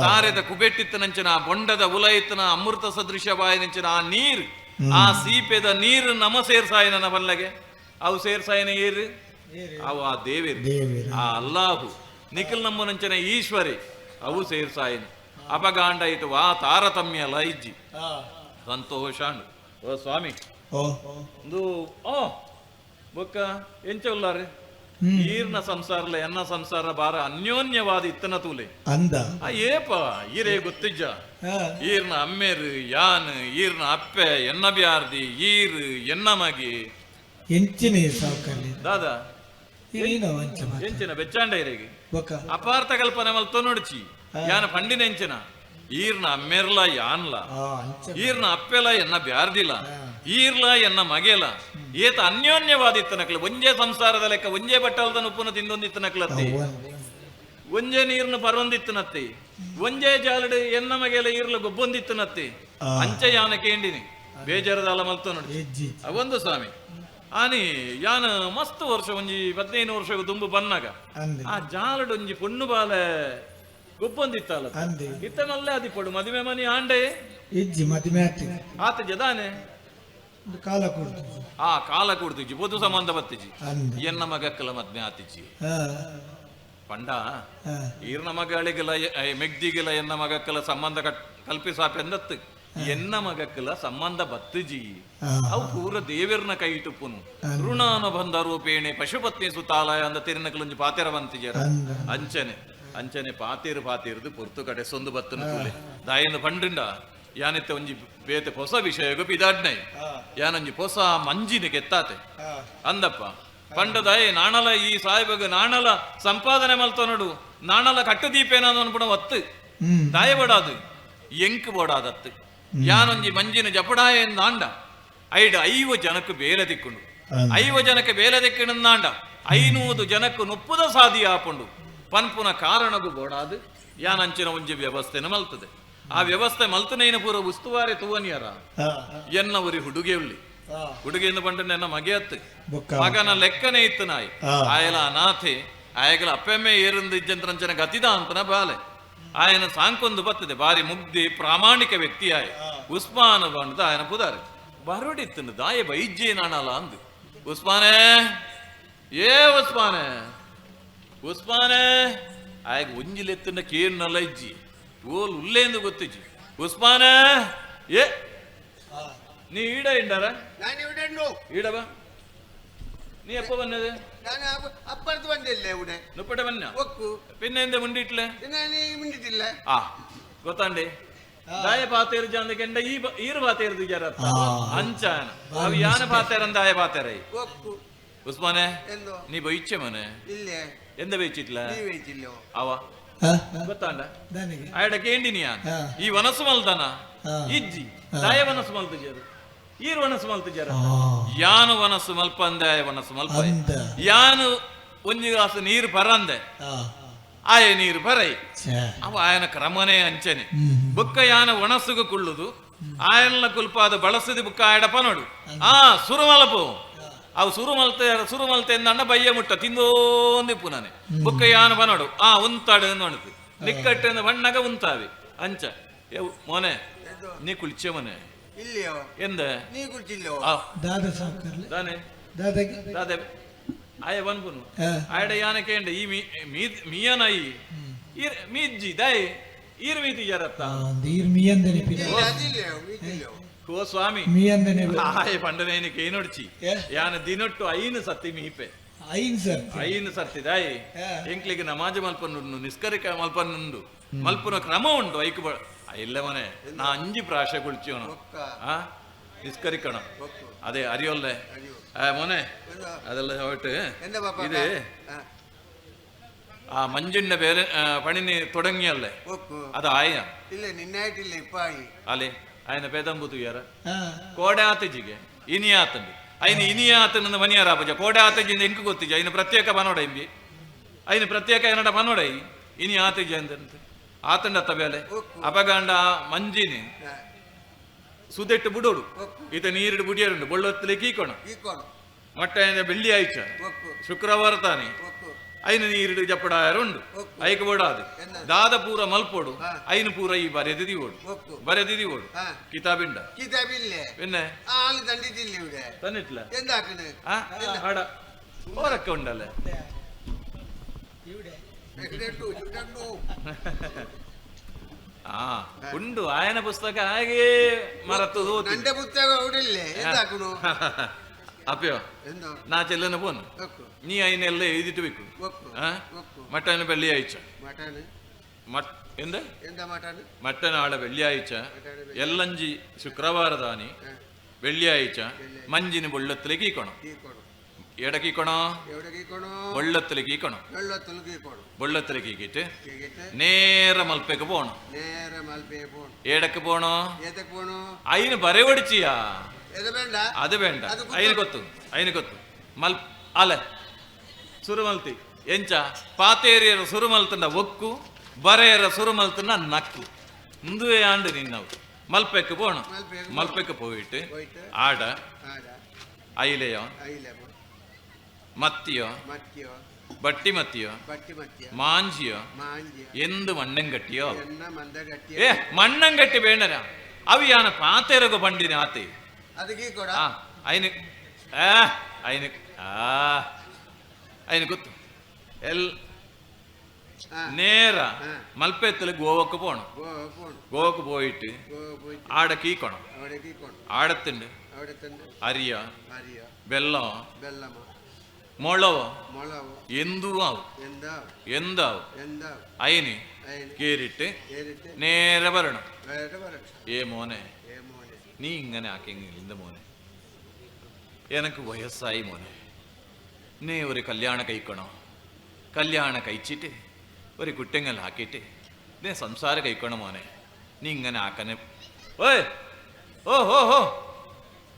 ತಾರೆತ ಕುಬೆಟ್ಟಿತ್ತನಂಚಿನ ಆ ಬೊಂಡದ ಉಲಯಿತ್ತನ ಅಮೃತ ಸದೃಶವಾಯನಂಚಿನ ಆ ನೀರು ಆ ಸೀಪೆದ ನೀರು ನಮ ಸೇರ್ಸಾಯನ ಬಲ್ಲಗೆ ಅವು ಸೇರ್ಸಾಯನ ಏರು? ಅವು ಆ ದೇವೇರು. ಆ ಅಲ್ಲಾಹು ನಿಖಿಲ್ ನಮ್ಮನಂಚನ ಈಶ್ವರಿ ಅವು ಸೇರ್ಸಾಯನ. ಅಪಗಾಂಡ ಇಟ್ಟು ವಾ ತಾರತಮ್ಯ ಲೈಜ್ಜಿ. ಸಂತೋಷಾಂಡು. ಓ ಸ್ವಾಮಿ. ಓ. ಒಂದು ಓ. ಬೊಕ್ಕ ಎಂಚ ಉಲ್ಲಾರೆ? ಈರ್ನ ಸಂಸಾರಲ ಎನ್ನ ಸಂಸಾರ ಬಾರ ಅನ್ಯೋನ್ಯವಾದ ಇತ್ತನ ತೂಲೆ. ಅಂದ. ಏಪ ಈರೇ ಗೊತ್ತಿಜ್ಜ. ಈರ್ನ ಅಮ್ಮೇರು ಯಾನ್ ಈರ್ನ ಅಪ್ಪೆ ಎನ್ನ ಬ್ಯಾರ್ದಿ ಈರ್ ಎನ್ನ ಮಗಿ. ಎಂಚಿನ ಸೌಕರ್ಯ ದಾದ ಎಂಚಿನ ಬೆಚ್ಚಾಂಡ ಇರೆಗೆ ಅಪಾರ್ಥ ಕಲ್ಪನೆ ಮಲ್ತೋ ನೋಡ್ಚಿ ಯಾನ ಪಂಡಿನ ಎಂಚಿನ? ಈರ್ನ ಅಮ್ಮೇರ್ಲ ಯಾನ್ಲ? ಈರ್ನ ಅಪ್ಪೆಲ ಎನ್ನ ಬ್ಯಾರ್ದಿಲ್ಲ ಈರ್ಲ ಎನ್ನ ಮಗೆಲ. ಏತ ಅನ್ಯೋನ್ಯವಾದಿತ್ತನಕ್ಲ. ಒಂಜೇ ಸಂಸಾರದ ಲೆಕ್ಕ ಒಂಜೇ ಬಟ್ಟಲ್ದ ಉಪ್ಪುನ ತಿಂದೊಂದಿತ್ತನಕ್ಲತ್ತಿ. ನಕ್ಲತ್ತಿ ಒಂಜೇ ನೀರ್ನ ಪರೊಂದಿತ್ತನತ್ತಿ ಒಂಜೇ ಜಾಲಡ್ ಎನ್ನ ಮಗೇಲ ಈರ್ಲ ಗೊಬ್ಬೊಂದಿತ್ತನತ್ತಿ. ನತ್ತಿ ಅಂಚ ಯಾನ ಕೇಂಡಿನಿ ಬೇಜಾರದಾಲ ಮಲ್ತ ನೋಡಿ. ಅವೊಂದು ಸ್ವಾಮಿ. ಆನಿ ಯಾನ ಮಸ್ತ್ ವರ್ಷ ಒಂಜಿ ಹದಿನೈದು ವರ್ಷ ದುಂಬು ಬನ್ನಾಗ ಆ ಜಾಲಡ್ ಒಂಜಿ ಪೊಣ್ಣು ಬಾಲ ಗೊಬ್ಬೊಂದಿತ್ತಲ್ಲ ಇತ್ತ ಇತ್ತನಲ್ಲೇ ಅದಿ ಪಡು ಮದುವೆ ಮನಿ ಆಂಡೆ. ಇಜ್ಜಿ ಮದುವೆ ಆತ ಜದಾನೆ. ಕಾಲ ಆ ಕಾಲ ಕೊಡ್ತಿಜ್ಜಿ ಬೊದು ಸಂಬಂಧ ಬತ್ತಿಜ್ಜಿ ಅಂದೆ. ಎನ್ನ ಮಗಕ್ಕಲ ಆ, ಪಂಡ ಈರ್ನ ಮಗಳಿಗೆಲ್ಲ ಎ- ಮೆಗ್ದಿಗೆಲ್ಲ ಎನ್ನ ಮಗಕ್ಕಲ ಸಂಬಂಧ ಕಲ್ಪಿಸಾಪೆಂದತ್ ಕಲ್ಪಿಸಾಪೆಂದತ್ತು ಎನ್ನ ಮಗಕ್ಕಲ ಸಂಬಂಧ ಬತ್ತಿಜಿ ಅವು ಪೂರ ದೇವಿರ್ನ ಕೈ ಇಟ್ಟುಪ್ಪುನು. ಋಣಾನುಬಂಧ ರೂಪೇಣೆ ಪಶುಪತ್ನಿ ಸುತಾಲಯ ಅಂದ ತಿರುನಕಲೊಂಜಿ ಪಾತೆರ ಬಂತಿಜರ. ಅಂಚನೆ ಅಂಚನೆ ಪಾತಿರು ಪಾತಿರದು ಪೊರ್ತು ಕಡೆ ಸೊಂದು ಬತ್ತನು ತೂಲೆ. ದಾಯನ ಪಂಡ್ರಿಂಡ ಯಾನೆತ್ತೆ ಒಂಜಿ ಬೇತೆ ಹೊಸ ವಿಷಯ ಪಿದಾಡ್ನೈ. ಯಾನೊಂಜಿ ಹೊಸ ಮಂಜಿನ ಕೆತ್ತಾತೆ. ಅಂದಪ್ಪ ಪಂಡದಾಯ ನಾಣಲ ಈ ಸಾಹೇಬಗ ನಾಣಲ ಸಂಪಾದನೆ ಮಲ್ತನಡು ನಾಣಲ ಕಟ್ಟು ದೀಪೇನಾದ ಅನ್ಪುಣ ಒತ್ತು. ದಾಯ ಬೋಡಾದು ಎಂಕ್ ಬೋಡಾದತ್ತು. ಯಾನೊಂಜಿ ಮಂಜಿನ ಜಪಡಾಯ ಎಂದಾಂಡ ಐಡ್ ಐವ ಜನಕ್ಕೆ ಬೇಲೆ ದಿಕ್ಕುಂಡು. ಐವ ಜನಕ್ಕೆ ಬೇಲೆ ತಿಕ್ಕಣಂದಾಂಡ ಐನೂದು ಜನಕ್ಕೆ ನೊಪ್ಪುದ ಸಾದಿ ಆಪುಂಡು. ಪನ್ಪುನ ಕಾರಣಗು ಬೋಡಾದು. ಯಾನಂಚಿನ ಒಂಜಿ ವ್ಯವಸ್ಥೆನ ಮಲ್ತದೆ. ಆ ವ್ಯವಸ್ಥೆ ಮಲ್ತನೇನ ಪೂರ ಉಸ್ತುವಾರಿ ತೂವನಿಯರ. ಎನ್ನ ಉರಿ ಹುಡುಗೆ ಉಳ್ಳಿ ಆ, ಹುಡುಗಿಯಿಂದ ಬಂಡ ನನ್ನ ಮಗೆ ಅತ್ತು ಮಗನ ಲೆಕ್ಕನೆ ಇತ್ತು ನಾಯಿ. ಆಯಲ ಅನಾಥೆ ಆಯಗಲ ಅಪ್ಪೆಮ್ಮೆ ಏರಿಂದ ಇಜ್ಜಂತ್ರಂಚನ ಗತಿದ ಅಂತನ ಬಾಲೆ. ಆಯನ ಸಾಂಕೊಂದು ಬತ್ತದೆ ಬಾರಿ ಮುಗ್ಧಿ ಪ್ರಾಮಾಣಿಕ ವ್ಯಕ್ತಿ ಆಯ. ಉಸ್ಮಾನ್ ಬಂಡದ ಆಯನ ಪುದಾರೆ. ಬರಡಿತ್ತು ದಾಯ ಬೈಜ್ಜೆ ನಾನಲ್ಲ ಅಂದು. ಉಸ್ಮಾನೆ ಏ ಉಸ್ಮಾನೆ ಉಸ್ಮಾನೆ. ಆಗ ಒಂಜಿಲೆತ್ತಿನ ಕೇರ್ನಲ್ಲ ಇಜ್ಜಿ. ಓಲ್ ಉಲ್ಲೇಂದು ಗೊತ್ತಿಜ್ಜಿ ಉಸ್ಮಾನೆ ಏ ನೀ ಈಡ ಇಂಡಾರ ನಾನು ഇവിടെ ಈಡವ ನೀ ಎಪ್ಪ ಬನ್ನದು ഞാൻ അപ്പുറത്ത് വണ്ടിയല്ലേ ഇവിടെ ನುಪ್ಪಟ ಬನ್ನ ಒಕ್ಕು പിന്നെ എന്ത് മുണ്ടിട്ടില്ലേ ഞാൻ മിണ്ടിട്ടില്ല ಆ ಗೊತ್ತಾಂಡೆ ದಾಯ ಪಾತೇರು ಜಾಂದ ಕೆಂಡ ಈ ಬ- ಈರು ಪಾತೇರು ಜಾರ ಆ. ಅಂಚಾನ ಅವು ಯಾನ ಪಾತೇರ ದಾಯ ಪಾತೇರ ಒಕ್ಕು ಉಸ್ಮಾನೆ എന്തോ ನೀ ಬೈಚೆ ಮನೆ ഇല്ലേ ಎಂದ ಬೈಚಿಟ್ಲ നീ വെയിച്ചില്ലോ ಅವ ಹಾ ಗೊತ್ತಾಂಡ ನನಗೆ? ಆಯಡ ಕೇಂಡಿನಿಯ ಹಾ. ಈ ವನಸು ಮಲ್ದನ ಇಜ್ಜಿ? ದಾಯ ವನಸು ಮಲ್ತು ಜರು ಈರು ವನಸು ಮಲ್ತು ಜರ ಯಾನು ವನಸು ಮಲ್ಪ ಅಂದಾಯ ವನಸು ಮಲ್ಪ ಯಾನು ಒಂಜಿ ಗ್ಲಾಸ್ ನೀರು ಪರಂದೆ ಆಯ ನೀರು ಪರೈ. ಅವ ಆಯನ ಕ್ರಮನೇ ಅಂಚನೆ. ಬುಕ್ಕ ಯಾನ ಒಣಸುಗು ಕುಳ್ಳುದು. ಆಯನ ಕುಲ್ಪಾದ ಬಳಸದಿ ಬುಕ್ಕ ಆಯಡ ಪನೋಡು ಆ ಸುರುಮಲಪು ಅವು ಸುರುಮಲ್ತೆ ಸುರುಮಲ್ತೆ ಅಣ್ಣ ಬಯ್ಯ ಮುಟ್ಟ ತಿಂದೋಂದಿಪ್ಪು ನಾನೆ. ಬುಕ್ಕ ಯಾನ ಬನಡು ಆ ಉಂತಾಡು ನೋಡ್ತು ನಿಕ್ಕಟ್ಟೆಂದ ಬಣ್ಣಗ ಉಂತಾವೆ. ಅಂಚ. ಮೋನೆ ನೀ ಕುಳಿಚೆ ಮನೆ. ಎಂದ? ನೀ ಕುಳಿಚಿಲ್ಲೋ? ದಾದ ಸಾಕರ್ಲೆ. ದಾನೆ. ದಾದಗೆ? ದಾದೆ. ಆಯ ಬನ್ಪುನು ಆಯಡ ಯಾನಕ್ಕೆ ಎಂಡ ಈ ಮೀ ಮೀಯನಾಯಿ ಈರ್ ಮೀಜ್ಜಿ ದಾಯಿ ಈರ್ ಮೀತಿ ಯಾರತ್ತ ಈರ್ ಮೀಯಂದ ನೆಪಿಲ್ಲ ಸ್ವಾಮಿ. ಮೀ ಅಂದ ಹಾಯ ಪಂಡನೇನು ಕೈ ನೋಡ್ಚಿ ಯಾನ ದಿನಟ್ಟು ಐನು ಸತ್ತಿ ಮೀಪೆ. ಐನು ಸರ್ ಐನು ಸತ್ತಿದ ಐ ಎಂಕ್ಲಿಗೆ ನಮಾಜ ಮಲ್ಪನ್ನು ನಿಷ್ಕರಿಕ ಮಲ್ಪನ್ನುಂಡು. ಮಲ್ಪನ ಕ್ರಮ ಉಂಟು ಐಕ್ ಬಳ ಇಲ್ಲ ಮನೆ. ನಾ ಅಂಜಿ ಪ್ರಾಶ ಕುಳ್ಚಿಯೋಣ. ನಿಸ್ಕರಿಕಣ. ಅದೇ ಅರಿಯೋಲ್ಲೇ. ಮೊನೆ. ಅದೆಲ್ಲ ಹೊಟ್ಟು ಇದೆ ಆ. ಮಂಜುಣ್ಣ ಬೇರೆ ಪಣಿನಿ ತೊಡಂಗಿಯಲ್ಲೇ. ಅದು ಆಯ? ಅಲ್ಲಿ? ಆಯ್ನ ಪೇದಂಬುತು ಯಾರ? ಕೋಡಾತಜಿಗೆ ಇನಿಯಾತಂದು ಆಯ್ನ ಇನಿಯಾತನ ಮನೆಯಾರ ಭಜ ಕೋಡಾತಜಿಂದ ಹೆಂಗೆ ಗೊತ್ತಿಜ ಆಯ್ನ ಪ್ರತ್ಯೇಕ ಮನೋಡಂಬಿ ಆಯ್ನ ಪ್ರತ್ಯೇಕ ಏನಡ ಮನೋಡೈ ಇನಿ ಆತಜ ಅಂತ ಆತಂಡ ತವೇಲೆ ಅಪಗಾಂಡ ಮಂಜಿನಿ. ಸುದೆಟ್ಟು ಬುಡೋಡು. ಈತ ನೀರಿಡು ಬುಡಿಯಾರುಂಡು ಬೊಳ್ಳೊತ್ತಲೆ ಕೀಕೋಣ. ಮೊಟ್ಟೆ ಬೆಳ್ಳಿ ಆಯ್ಚ. ಶುಕ್ರವಾರ ತಾನೇ. అయిన నీరుడు చెప్పడారుండు అయకబడాది దాదపూర మల్పోడు అయిన పూర ఈ బరెదిది ఓడు బరెదిది ఓడు కితాబిండ కితాబిల్లే వెన్నే ఆలు తండి తిల్లివిడే తన్నిట్ల ఎందాకను ఆడ ఓరక్క ఉండాలి ಉಂಡು ಆಯನ ಪುಸ್ತಕ ಹಾಗೆ ಮರತು ನಂದೆ ಪುಸ್ತಕ ಉಡಿಲ್ಲೇ ಎಂದಾಕನು അപ്പയോ? നാ ചെല്ലനെ പോന്ന്. നീ അതിനെല്ലാം എഴുതിട്ട് വെക്കും. മട്ടന് വെള്ളിയാഴ്ച. എന്ത്? മട്ടനാളെ വെള്ളിയാഴ്ച. എല്ലഞ്ചി ശുക്രവാര താനി വെള്ളിയാഴ്ച. മഞ്ചിന് വെള്ളത്തിലേക്ക് ഈക്കണം എവിടെ കീക്കണോ? വെള്ളത്തിൽ കീക്കണോ? വെള്ളത്തിൽ കീക്കിട്ട് നേരെ മൽപ്പേക്ക് പോണം. എടക്ക് പോണോ. അതിന് പരവടിച്ചിയാ? ഏത് വേണ്ട അത് വേണ്ട അത് കുത്ത- അതിന് കൊത്തു അതിന് കൊത്തു ಮಲ್ ಅಲೆ ಸುರುಮಲ್ತಿ ಎಂಚ ಪಾತೇರಿಯರ ಸುರುಮಲ್ತನ ಒಕ್ಕು ಬರೆಯರ ಸುರುಮಲ್ತನ ನಕ್ಕು ಮುಂದುವೆ ಆಂಡು ನಿನ್ನವು ಮಲ್ಪೆಕ್ಕೆ ಪೋಣ മൽപ്പയെ ಮಲ್ಪೆಕ್ಕೆ പോയിട്ട് പോയിട്ട് ಆಡ ആടാ ಐಲೆಯೋ അയില പോ ಮತ್ತಿಯೋ മത്തിയോ ಬಟ್ಟಿ ಮತ್ತಿಯೋ പട്ടി മത്തിയോ ಮಾಂಜಿಯೋ മാഞ്ചിയോ ಎಂದು ಮಣ್ಣಂ ಗಟ್ಟಿಯೋ എണ്ണ മന്ദ ಏ കട്ടിയ ಮಣ್ಣಂ ಗಟ್ಟಿ ಬೇಡರ ಅವು ಯಾನ ಪಾತೇರಗು ಬಂಡಿನ ఆయన ఆయన ఆయన గుర్తు ఎల్ நேரா மல்பேத்தில் கோவாக்கு போகணும் கோவாக்கு போயிட்டு ஆட கீக்கணும் ஆடத்துண்டு அரியா வெள்ளம் മുളവോ എന്തുവാവും എന്താവും അയിന് കേറിട്ട് നേരെ വരണം ഏ മോനെ നീ ഇങ്ങനെ ആക്കിയെങ്കിൽ ഇല്ല മോനെ. എനക്ക് വയസ്സായി മോനെ. നീ ഒരു കല്യാണം കഴിക്കണോ? കല്യാണം കഴിച്ചിട്ട് ഒരു കുട്ടിങ്ങലാക്കിയിട്ട് നീ സംസാരം കഴിക്കണം മോനെ? നീ ഇങ്ങനെ ആക്കനെ. ഓ ഓ ഹോ ഹോ.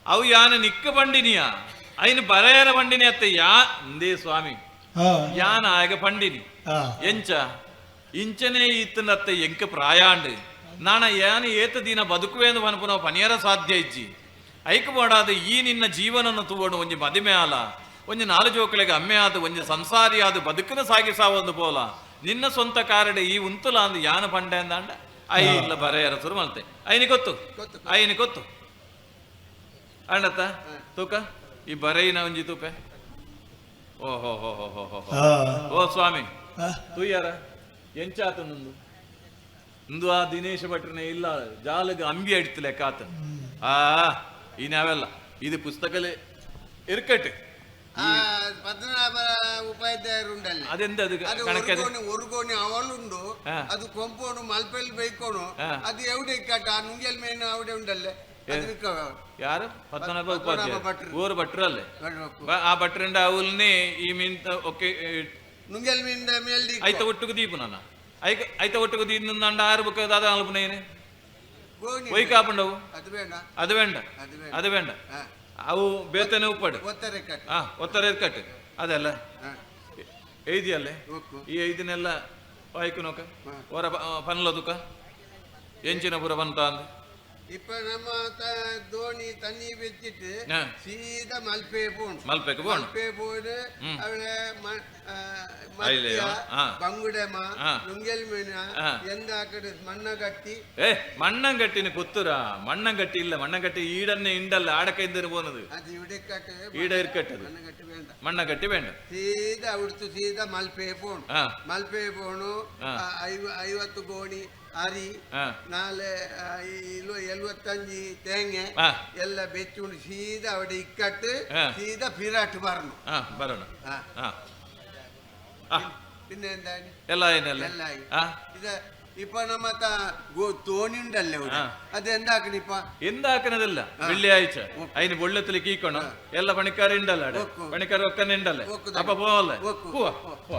അവ ഞാൻ നിക്ക് പണ്ടിനിയാ. അതിന് പരേര പണ്ടിനെ യാ എന്തേ സ്വാമി? ഞാൻ ആയക പണ്ടിനി. എഞ്ചാ ഇഞ്ചനെ ഈത്തുന്നത്തെ എനിക്ക് പ്രായാണ്ട് ನಾಣ ಏನು ಏತ ದಿನ ಬದುಕುವೇಂದು ಪನಪುನ ಪನಿಯರ ಸಾಧ್ಯ ಇಜ್ಜಿ. ಐಕ್ ಮಾಡಾದ ಈ ನಿನ್ನ ಜೀವನನ್ನು ತೂವಡು ಒಂಜಿ ಮದಿಮೆ ಆಲ ಒಂಜಿ ನಾಲ್ ಜೋಕಳಿಗೆ ಅಮ್ಮೆ ಆದ ಒಂಜಿ ಸಂಸಾರಿ ಆದ ಬದುಕನ ಸಾಗಿಸಾವೊಂದು ಪೋಲ. ನಿನ್ನ ಸ್ವಂತ ಕಾರಡೆ ಈ ಉಂತುಲ ಅಂದು ಯಾನ ಪಂಡೆ ಅಂದಾಂಡ ಐ ಇಲ್ಲ ಬರೆಯರ ಸುರು ಮಲ್ತೆ. ಐನಿ ಗೊತ್ತು. ಐನಿ ಗೊತ್ತು ಅಣ್ಣತ್ತ ತೂಕ? ಈ ಬರೆಯಿನ ಒಂಜಿ ತೂಪೆ? ಓಹೋ ಹೋ ಹೋ ಹೋ ಹೋ ಓ ಸ್ವಾಮಿ ಆ, ತುಯ್ಯಾರ ಎಂಚಾತು ನಂದು? ಇಂದು ಆ ದಿನೇಶ ಭಟ್ರನೇ ಇಲ್ಲ ಜಾಲಗ ಅಂಬಿ ಅಡಿತಲೆ ಕಾತ ಆ ಇನ್ಯಾವೆಲ್ಲ ಇದು ಪುಸ್ತಕಲೇ ಇರ್ಕಟ್ ಆ ಪದ್ಮನಾಭ ಉಪಾಧ್ಯಾಯರು ಉಂಡಲ್ಲಿ. ಅದೆಂತ ಅದು ಅದು. ಅದು? ಎವಡೆ ನುಂಗೆಲ್ ಮೇನು ಅವಡೆ ಉಂಡಲ್ಲೇ. ಅದಕ್ಕೆ ಯಾರು? ಪದ್ಮನಾಭ ಉಪಾಧ್ಯಾಯ ಭಟ್ರು. ಊರು ಭಟ್ರಲ್ಲೇ? ಆ ಭಟ್ರಂಡ ಅವಲ್ನೇ ಈ ಮೀನ್ ಓಕೆ ನುಂಗೆಲ್ ಮೀನಿಂದ ಮೇಲ್ದಿ ಐತ ಒಟ್ಟುಗು ದೀಪು ನನ್ನ ಐಕ ಐತ ಒಟ್ಟು ದೀಪ ನಂಡ ಆರು ದಾದ ಅಲ್ಪನೇನೆ ಗೋಣಿ ಒಯ್ ಕಾಪಂಡವು ಅದು ಬೇಡ ಅದು ಬೇಡ ಅದು ಬೇಡ. ಅವು ಬೇತನೆ ಉಪ್ಪಡು ಒತ್ತರೆ ಕಟ್ಟ ಹಾ ಒತ್ತರ ಕಟ್ಟು ಅದಲ್ಲ. ಐದಿಯಲ್ಲೇ ಈ ಐದನೆಲ್ಲ ವಾಯ್ಕು ನೋಕ. ಹೊರ ಪನ್ಲದುಕ ಎಂಚಿನ ಪುರ ಬಂತ ಅಂದ ಇಪ್ಪ ನಮ್ಮ ತ- ದೋಣಿ ತಣ್ಣಿ ಬೆಚ್ಚಿಟ್ಟು ಹಾ. ಸೀದಾ ಮಲ್ಪೆ போகணும் ಮಲ್ಪೆಗೆ போகணும். ಮಲ್ಪೆ போடு ம். அவளை ம- ஆ, ஐலையா? மத்தியா, ஆ. ಬಂಗುಡೆಮ ஆ. ನುಂಗೆಲ್ ಮೀನ ஆ. ಎಂದ ಕಡೆ ಮಣ್ಣ ಕಟ್ಟಿ ಏ ಮಣ್ಣಂಗಟ್ಟಿನ ಕುತ್ತುರ ಮಣ್ಣಂಗಟ್ಟಿ ಇಲ್ಲ ಮಣ್ಣಂಗಟ್ಟಿ ಈಡನ್ನೇ ಇಂಡಲ್ಲ ಆಡಕೈಂದಿರು போனது ಅದು ಇಡೆ ಕಟ್ಟೆ ಈಡ ಇರ್ಕಟ್ಟದು ಮಣ್ಣ ಕಟ್ಟಿ ಬೇಡ ಮಣ್ಣಂಗಟ್ಟಿ ಬೇಡ ಸೀದಾ ಉಡ್ತು ಸೀದಾ ಮಲ್ಪೆ போகணும் ಹಾ ಮಲ್ಪೆ போகணும் ஆ. ಆ, ಐವ- ಐವತ್ತು ಗೋಣಿ ಅರಿ ನಾಳೆ ಎಲ್ವತ್ತಂಜಿ ತೇಂಗೆ ಎಲ್ಲ ಬೆಚ್ಚು ಸೀದಾ ಅವಡೆ ಇಕ್ಕಟ್ಟು ಸೀದಾ ಫಿರಾಟ್ ಬರೋಣ. ಬರೋಣ ಎಲ್ಲ ಏನಲ್ಲ? ಎಲ್ಲ ಇದ ಇಪ್ಪ ನಮ್ಮ ತೋಣಿ ಉಂಡಲ್ಲ ಅದು ಎಂದಾಕನಿಪ್ಪ ಎಂದಾಕನದಲ್ಲ ಬೆಳ್ಳಿ ಆಯ್ಚ ಅಯ್ನ ಎಲ್ಲ ಪಣಿಕಾರ ಇಂಡಲ್ಲ ಪಣಿಕಾರ ಒಕ್ಕನ ಇಂಡಲ್ಲ. ಅಪ್ಪ ಪೋವಲ್ಲ. ಹೂವ ಹೂವ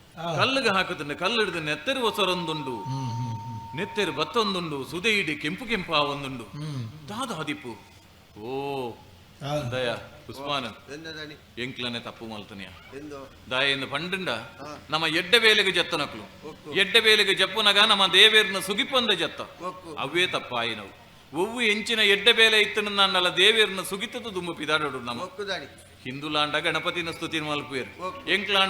ಕಲ್ಲಿಗೆ ಹಾಕುತ್ತೇನೆ ಕಲ್ಲಿಡಿದ ನೆತ್ತರು ಹೊಸರೊಂದುಂಡು ನೆತ್ತರು ಬತ್ತೊಂದುಂಡು ಸುದೈಡಿ ಕೆಂಪು ಕೆಂಪ ಒಂದುಂಡು ದಾದ ಹದಿಪು. ಓ ದಯ ಉಸ್ಮಾನ್ ಎಂಕ್ಲನೆ ತಪ್ಪು ಮಲ್ತನಿಯ. ದಯಿಂದ ಪಂಡಿಂಡ ನಮ್ಮ ಎಡ್ಡೆ ಬೇಲೆಗೆ ಜತ್ತನಕ್ಲು ಎಡ್ಡೆ ಬೇಲೆಗೆ ಜಪ್ಪುನಗ ನಮ್ಮ ದೇವೇರ್ನ ಸುಗಿಪಂದ ಜತ್ತ. ಅವೇ ತಪ್ಪಾಯಿನವು. ಒವ್ವು ಎಂಚಿನ ಎಡ್ಡೆ ಬೇಲೆ ಇತ್ತನ ನನ್ನಲ್ಲ ದೇವೇರ್ನ ಸುಗಿತದ ದುಂಬು ಪಿದಾಡೋಡು ನಮ್ಮ. హిందులాండ ಸ್ತುತಿನ್ స్థుతిని మల్పేరు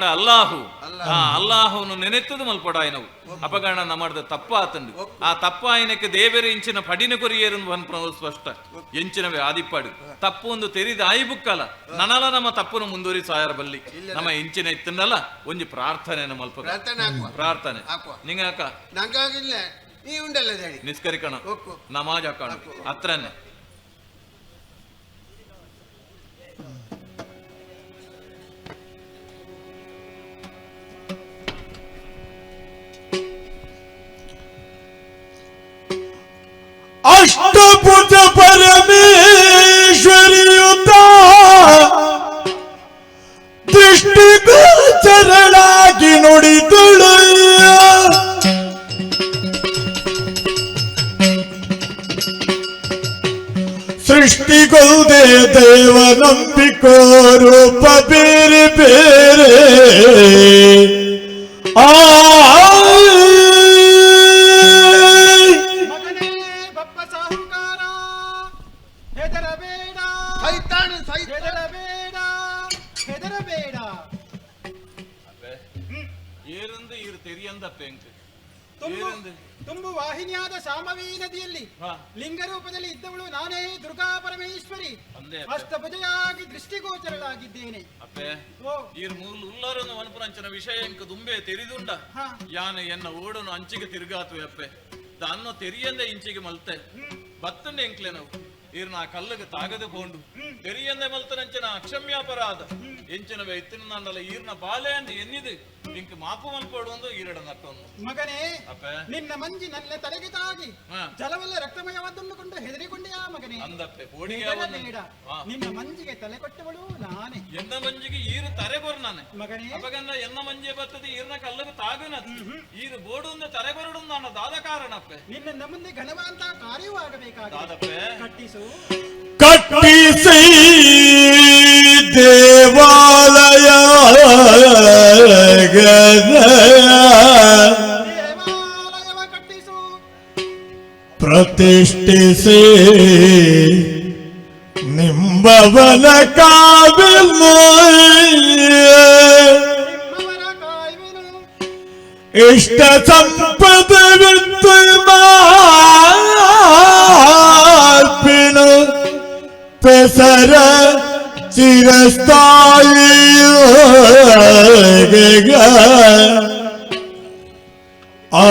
ಅಲ್ಲಾಹು. అల్లాహు ఆ అల్లాహును నెనెత్తదు మల్పడాయనవు ಅಪಗಣನ ಮಾಡಿದ ತಪ್ಪ ಆತಂಡು ಆ ತಪ್ಪ ಆಯ್ನಕ್ಕೆ ದೇವರ ಇಂಚಿನ ಪಡಿನ ಕೊರಿಯೇರು ಸ್ಪಷ್ಟ. ಎಂಚಿನವೇ ಆದಿಪ್ಪಾಡು. ತಪ್ಪು ಒಂದು ತೆರಿದ ಆಯಿ ಬುಕ್ಕಲ್ಲ ನನಲ ನಮ್ಮ ತಪ್ಪನ್ನು ಮುಂದುವರಿ ಸಾಯರ ಬಲ್ಲಿ. ನಮ್ಮ ಇಂಚಿನ ಇತ್ತನಲ್ಲ ಒಂಜಿ ಪ್ರಾರ್ಥನೆ ಮಲ್ಪ ಪ್ರಾರ್ಥನೆ. ನಿಂಗ ನಿಸ್ಕರಿಕಣ. ನಮಾಜ್ ಹಾಕೋಣ. ಹತ್ರನೇ. ಹತ್ರನೇ ಅಷ್ಟಭುಜ ಪರಮೇಶ್ವರಿಯುತ ದೃಷ್ಟಿಗೋಚರಳಾಗಿ ನುಡಿದಳು ಸೃಷ್ಟಿಗೊಲ್ದೆ ದೇವನಂಬಿಕೋ ರೂಪ ಬೇರೆ ಬೇರೆ ಆ ವಿಷಯ ಎಂಕ ದುಂಬೆ ತೆರಿದುಂಡ. ಹಾ. ಯಾನ ಎನ್ನ ಓಡನು ಅಂಚಿಗೆ ತಿರುಗಾತು ಅಪ್ಪೆ ದಾನ್ನೋ ತೆರಿಯಂದೆ ಇಂಚಿಗೆ ಮಲ್ತೆ. ಬತ್ತಂಡೆ ಎಂಕ್ಲೆ ನಾವು. ಈರ್ನ ಆ ಕಲ್ಲಿಗೆ ತಾಗದೆ ಬೋಂಡು ತೆರಿಯಂದೆ ಮಲ್ತನಂಚನ ಅಕ್ಷಮ್ಯಾಪರಾಧ ಎಂಚಿನವೇ ಇತ್ತಿನ ನಂದಲ ಈರ್ನ ಬಾಲೆ ಅಂದ್ ಎನ್ನಿದು. ಇಂಕ್ ಮಾಪು ಮಲ್ಪೋಡು ಒಂದು ಈರಡ ನಟ್ಟೊಂದು ಮಗನೇ ನಿನ್ನ ಮಂಜಿ ನನ್ನ ತಲೆಗೆ ತಾಗಿ. ಜಲವೆಲ್ಲ ರಕ್ತಮಯವಾದುಕೊಂಡು ಹೆದರಿಕೊಂಡೆಯಾ ಮಗನೇ? ಅಂದಪ್ಪೆ. ನಿನ್ನ ಮಂಜಿಗೆ ತಲೆ ಕೊಟ್ಟವಳು. ಎನ್ನ ಮಂಜಿಗೆ ಈರು ತರೆ ನಾನೆ ಮಗನೇ ಅಪಗನ್ನ ಎನ್ನ ಮಂಜೆ ಬರ್ತದೆ ಈರ್ನ ಕಲ್ಲಗ ತಾಗುನದು ಈರು ಬೋಡುಂದ ತರೆ ಬರಡುಂದ ಅನ್ನೋ ದಾದ ಕಾರಣಪ್ಪೆ ನಿನ್ನ ಮುಂದೆ ಘನವಂತ ಕಾರ್ಯವೂ ಆಗಬೇಕಾಗಿದೆ ದಾದಪ್ಪೆ ಕಟ್ಟಿಸು ಕಟ್ಟಿಸಿ ದೇವಾಲಯ ದೇವಾಲಯವ ಕಟ್ಟಿಸು ಪ್ರತಿಷ್ಠಿಸಿ നിംബവന കാവിൽ ഇഷ്ട സമ്പത വിത്ത് മാർപ്പിണു പെസര ചിരസ്ഥായി ആ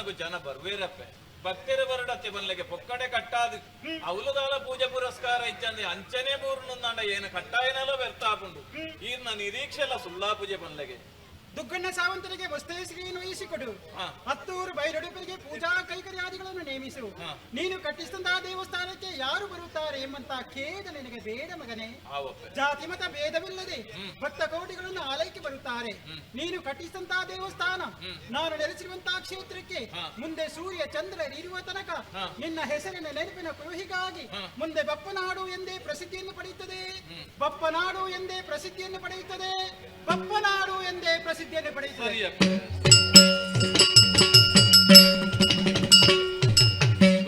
ದೇವಸ್ಥಾನಕ್ಕೂ ಜನ ಬರ್ವೇರಪ್ಪೆ ಭಕ್ತಿರ ಬರಡತ್ತೆ ಬನ್ಲೆಗೆ ಪೊಕ್ಕಡೆ ಕಟ್ಟಾದು. ಅವಲುದಾಲ ಪೂಜೆ ಪುರಸ್ಕಾರ ಇಚ್ಚಂದಿ ಅಂಚನೆ ಬೂರ್ನುಂದಾಂಡ ಏನು ಕಟ್ಟಾಯನೆಲ್ಲ ವ್ಯರ್ಥ ಆಪುಂಡು. ನಿರೀಕ್ಷೆ ನಿರೀಕ್ಷೆಲ್ಲ ಸುಳ್ಳಾ ಪೂಜೆ ಬನ್ಲೆಗೆ ದುಗ್ಗಣ್ಣ ಸಾವಂತರಿಗೆ ವಸ್ತೇಸಿಗೆಯನ್ನು ವಹಿಸಿಕೊಡು ಅತ್ತೂರು ಹತ್ತೂರು ಬೈರಡುಪರಿಗೆ ಪೂಜಾ ಕೈಕರ್ಯಾದಿಗಳನ್ನು ನೇಮಿಸು. ನೀನು ಕಟ್ಟಿಸಿದಂತಹ ದೇವಸ್ಥಾನಕ್ಕೆ ಯಾರು ಬರುತ್ತಾರೆ ಎಂಬಂತ ಖೇದ ನಿನಗೆ ಬೇಡ ಮಗನೇ. ಜಾತಿ ಮತ ಭೇದವಿಲ್ಲದೆ ಭಕ್ತ ಕೋಟಿಗಳನ್ನು ಆಲೈಕೆ ಬರುತ್ತಾರೆ. ನೀನು ಕಟ್ಟಿಸಿದಂತಹ ದೇವಸ್ಥಾನ. ನಾನು ನೆಲೆಸಿರುವಂತಹ ಕ್ಷೇತ್ರಕ್ಕೆ ಮುಂದೆ ಸೂರ್ಯ ಚಂದ್ರ ಇರುವ ತನಕ ನಿನ್ನ ಹೆಸರಿನ ನೆನಪಿನ ಕುರುಹಿಗಾಗಿ ಮುಂದೆ ಬಪ್ಪನಾಡು ಎಂದೇ ಪ್ರಸಿದ್ಧಿಯನ್ನು ಪಡೆಯುತ್ತದೆ. ಬಪ್ಪನಾಡು ಎಂದೇ ಪ್ರಸಿದ್ಧಿಯನ್ನು ಪಡೆಯುತ್ತದೆ. ಬಪ್ಪನಾಡು ಎಂದೇ ಪ್ರಸಿದ್ಧಿಯನ್ನು ಪಡೆಯುತ್ತದೆ.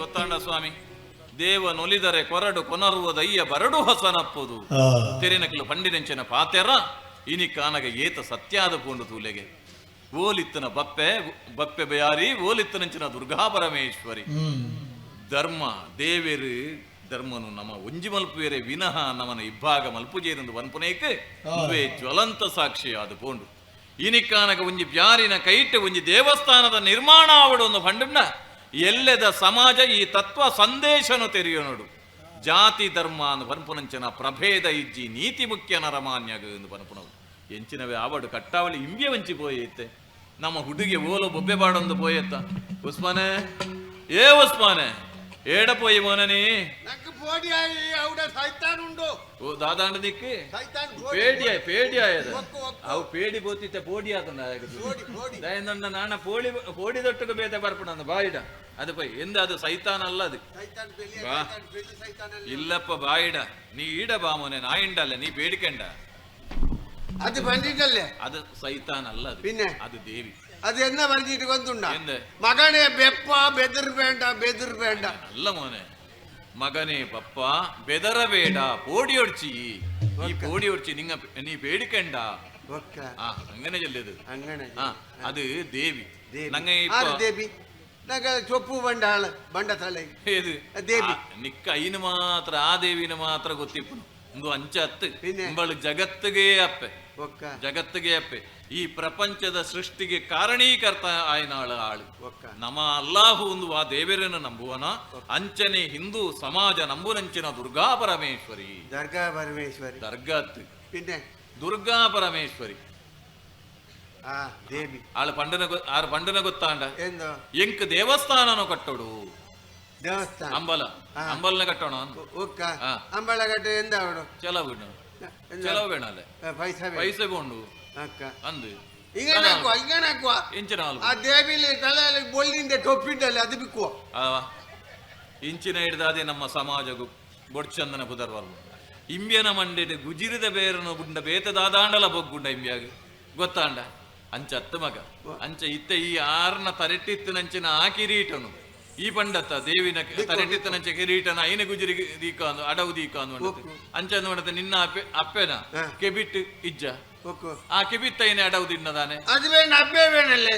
ಗೊತ್ತಾಂಡ ಸ್ವಾಮಿ ದೇವ ನೊಲಿದರೆ ಕೊರಡು ಕೊನರುವುದಯ್ಯ ಬರಡು ಹೊಸನಪ್ಪುದು. ತೆರೆನಕಲು ಪಂಡಿನೆಂಚಿನ ಪಾತೆರ ಇನಿ ಕಾನಗ ಏತ ಸತ್ಯಾದ ಪೂಂಡು ತೂಲೆಗೆ. ಓಲಿತ್ತನ ಬಪ್ಪೆ ಬಪ್ಪೆ ಬಯಾರಿ ಓಲಿತ್ತನಂಚಿನ ದುರ್ಗಾ ಪರಮೇಶ್ವರಿ. ಧರ್ಮ ದೇವೇರು ಧರ್ಮನು ನಮ್ಮ ಒಂಜಿ ಮಲ್ಪುವೆರೆ ವಿನಃ ನಮನ ಇಬ್ಬಾಗ ಮಲ್ಪುಜೇರೆಂದು ವನ್ಪುನೇಕೆ ಜ್ವಲಂತ ಜ್ವಲಂತ ಆದ ಪೋಂಡು. ಇನಿಕ್ಕಾನಗ ಒಂಜಿ ಬ್ಯಾರಿನ ಕೈಟ್ ಒಂಜಿ ದೇವಸ್ಥಾನದ ನಿರ್ಮಾಣ ಆವಡು ಒಂದು ಎಲ್ಲೆದ ಸಮಾಜ ಈ ತತ್ವ ಸಂದೇಶನು ತೆರೆಯೋನೋಡು ಜಾತಿ, ಧರ್ಮ ಅನ್ನು ಪನ್ಪುನಂಚನ ಪ್ರಭೇದ ಇಜ್ಜಿ ನೀತಿ ಮುಖ್ಯ ನರಮಾನ್ಯಗ ಎಂದು ಪನ್ಪುನವು. ಎಂಚಿನವೇ ಆವಡು ಕಟ್ಟಾವಳಿ ಇಂಬೆ ವಂಚಿ ಪೋಯೈತೆ. ನಮ್ಮ ಹುಡುಗಿ ಓಲು ಬೊಬ್ಬೆ ಬಾಡೊಂದು ಪೋಯತ್ತ. ಉಸ್ಮಾನೆ, ಏ ಉಸ್ಮಾನೆ ഏടപ്പോയി മോനനെ ഞങ്ങക്ക് പേടിയായി അവിടെ സൈത്താനുണ്ടോ ഓ ദാദാണ്ട് നിക്ക് പേടിയായി പേടിയായത് അവ് പേടി പോത്തിത്തെ പോടിയാക്കുന്ന നാണ പോളി പോടി തൊട്ടൊക്കെ ബേത്തെ ಬರ್ಪಣಂದ ಬಾಯಿಡ ಅದು ಪೈ ಎಂದ ಅದು ಸೈತಾನ್ ಅಲ್ಲ ಅದು ಇಲ್ಲಪ್ಪ ಬಾಯಿಡ ನೀ ಈಡ ಬಾ മോനെ ನಾಯಿಂಡಲ್ಲ നീ പേടിക്കണ്ട അത് പണ്ടിട്ടല്ലേ അത് സൈത്താൻ അല്ല അത് പിന്നെ അത് ദേവി அது என்ன வரைஞ்சிட்டு வந்துண்டா மகனே பெப்பா பெதிர் வேண்டாம் பெதிர் வேண்டாம் நல்ல மோனே മകനെ പപ്പ ബെതറവേട പോടിയൊടിച്ചി ഈ പോടിയൊടിച്ചി നിങ്ങ നീ പേടിക്കണ്ട അങ്ങനെ ചൊല്ലത് അങ്ങനെ ആ അത് ദേവി ദേവി ചൊപ്പു ബണ്ട ആള് ബണ്ട തല ഏത് ദേവി നിക്ക അയിന് മാത്രം ആ ദേവിന് മാത്രം കൊത്തിപ്പണം എന്തോ അഞ്ചത്ത് ഇമ്പള് ജഗത്തുകേ അപ്പേ ಒಕ್ಕ ಜಗತ್ತಿಗೆ ಅಪ್ಪೆ ಈ ಪ್ರಪಂಚದ ಸೃಷ್ಟಿಗೆ ಕಾರಣೀಕರ್ತ ಆಯ್ನಾಳ ಆಳು ಒಕ್ಕ ನಮ ಅಲ್ಲಾಹು ಆ ದೇವರನ್ನು ನಂಬುವನ ಅಂಚನೆ ಹಿಂದೂ ಸಮಾಜ ನಂಬುನಂಚಿನ ದುರ್ಗಾ ಪರಮೇಶ್ವರಿ ದರ್ಗಾ ಪರಮೇಶ್ವರಿ దర్గాత్ ಪಿನ್ನೆ దుర్గా పరమేశ్వరి ఆ దేవి వాళ్ళ పండున ఆరు పండున గొత్తాండ ఏందో ఇంక దేవస్థానం కట్టడు ದೇವಸ್ಥಾನ ಅಂಬಲ ಅಂಬಲ್ನ ಕಟ್ಟೋಣ ಒಕ್ಕ ಆ. ಅಂಬಳ ಕಟ್ಟೆ ಎಂದ ಅವಳು ಚೆಲವು ಬಿಡು ಚೆಲವು ಬೇಣಲೆ ಪೈಸ ಪೈಸೆ ಕೊಂಡು ಅಕ್ಕ ಅಂದು ഇങ്ങനെ ആക്കുവാ ഇങ്ങനെ ആക്കുവാ ಇಂಚಿನ ಹಾಲು ആ ദേവിയില് തലയിൽ ബൊള്ളിന്റെ ടൊപ്പിണ്ടല്ലേ അത് വിൽക്കുവോ ಅವ ಇಂಚಿನ ಹಿಡ್ದಾದೆ ನಮ್ಮ ಸಮಾಜಗು ಬೊಡ್ಚಂದನ ಪುದರ್ವರ್ಮ ಇಂಬ್ಯನ ಮಂಡೆಡ್ ಗುಜಿರಿದ ಬೇರನು ಬುಂಡ ಬೇತದಾದಾಂಡಲ ಬೊಗ್ಗುಂಡ ಇಂಬ್ಯಾಗ ಗೊತ್ತಾಂಡ ಅಂಚ ಅತ್ತ ಮಗ ಅಂಚ ಇತ್ತ ಈ ಆರ್ನ ತರೆಟ್ಟಿತ್ತಿನಂಚಿನ ಆ ಕಿರೀಟನು ಈ ಪಂಡತ್ತ ದೇವಿನ ತರೆಟ್ಟಿತ್ತನಂಚ ಕಿರೀಟನ ಐನ ಗುಜರಿ ದೀಕಾಂದು ಅಡವು ದೀಕಾನು ಅಂಚನ ಅಂಚ ನೋಡತ್ತೆ ನಿನ್ನ ಅಪ್ಪೆ ಅಪ್ಪೆನ ಕೆಬಿಟ್ ಇಜ್ಜ. ಆ ಕೆಬಿತ್ತ ಐನೆ ಅಡವು ತಿನ್ನದಾನೆ? ಅದು ಬೇಡ ಅಪ್ಪೆ ಬೇಡಲ್ಲೇ.